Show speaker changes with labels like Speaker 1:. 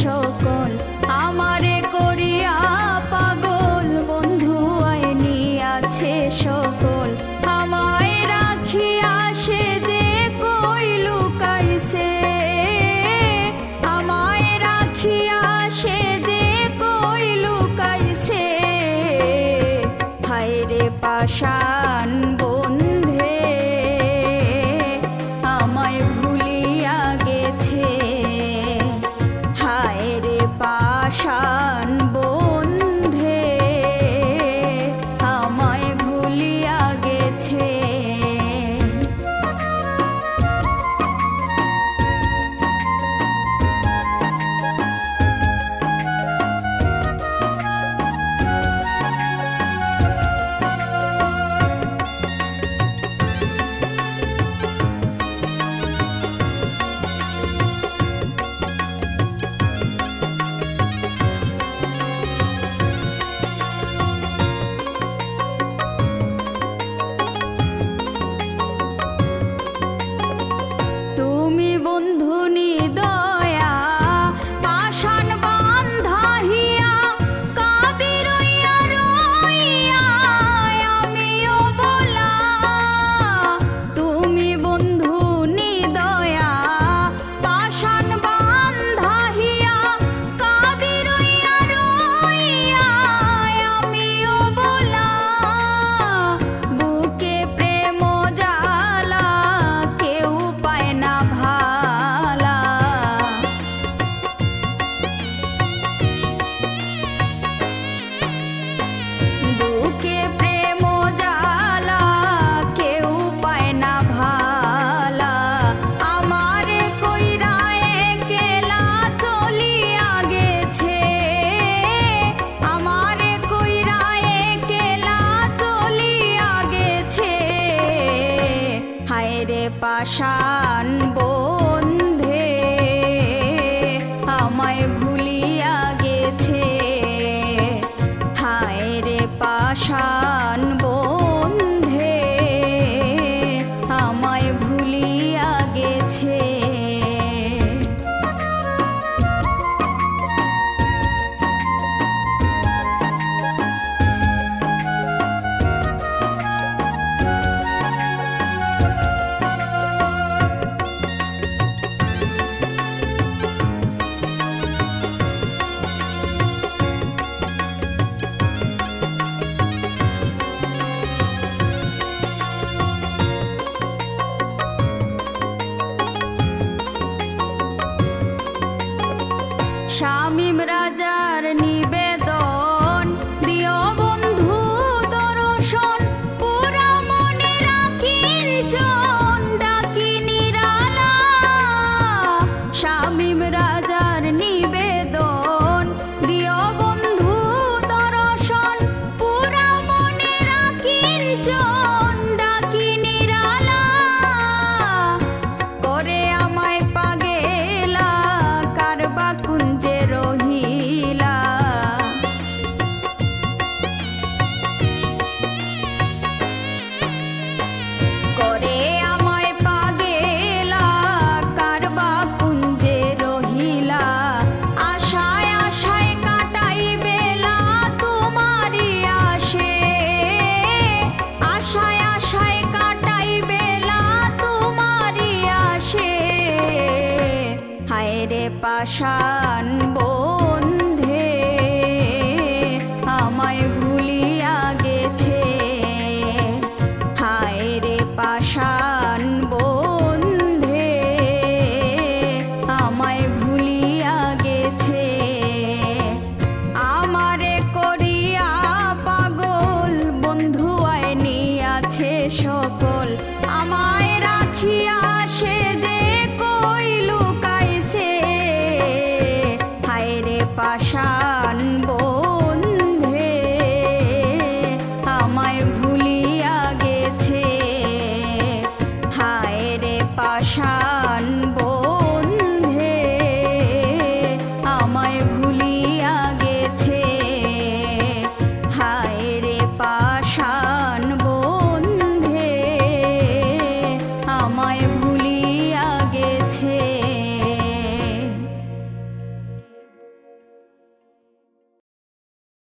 Speaker 1: সকল, আমারে করিয়া পাগল বন্ধু আইনি আছে সকল। আমায় রাখিয়া সে যে কই লুকাইছে, আমায় রাখিয়া সে যে কই লুকাইছে। হায় রে পাশান পাষাণ বো Shamim Raja রে পাশান বন্ধে আমায় ভুলিয়া গেছে। হায় রে পাশান বন্ধে আমায় ভুলিয়া গেছে। আমারে করিয়া পাগল বন্ধু আয় নিয়াছে সব। পাষাণ বন্ধে আমায় ভুলিয়া গেছে। হায় রে পাষাণ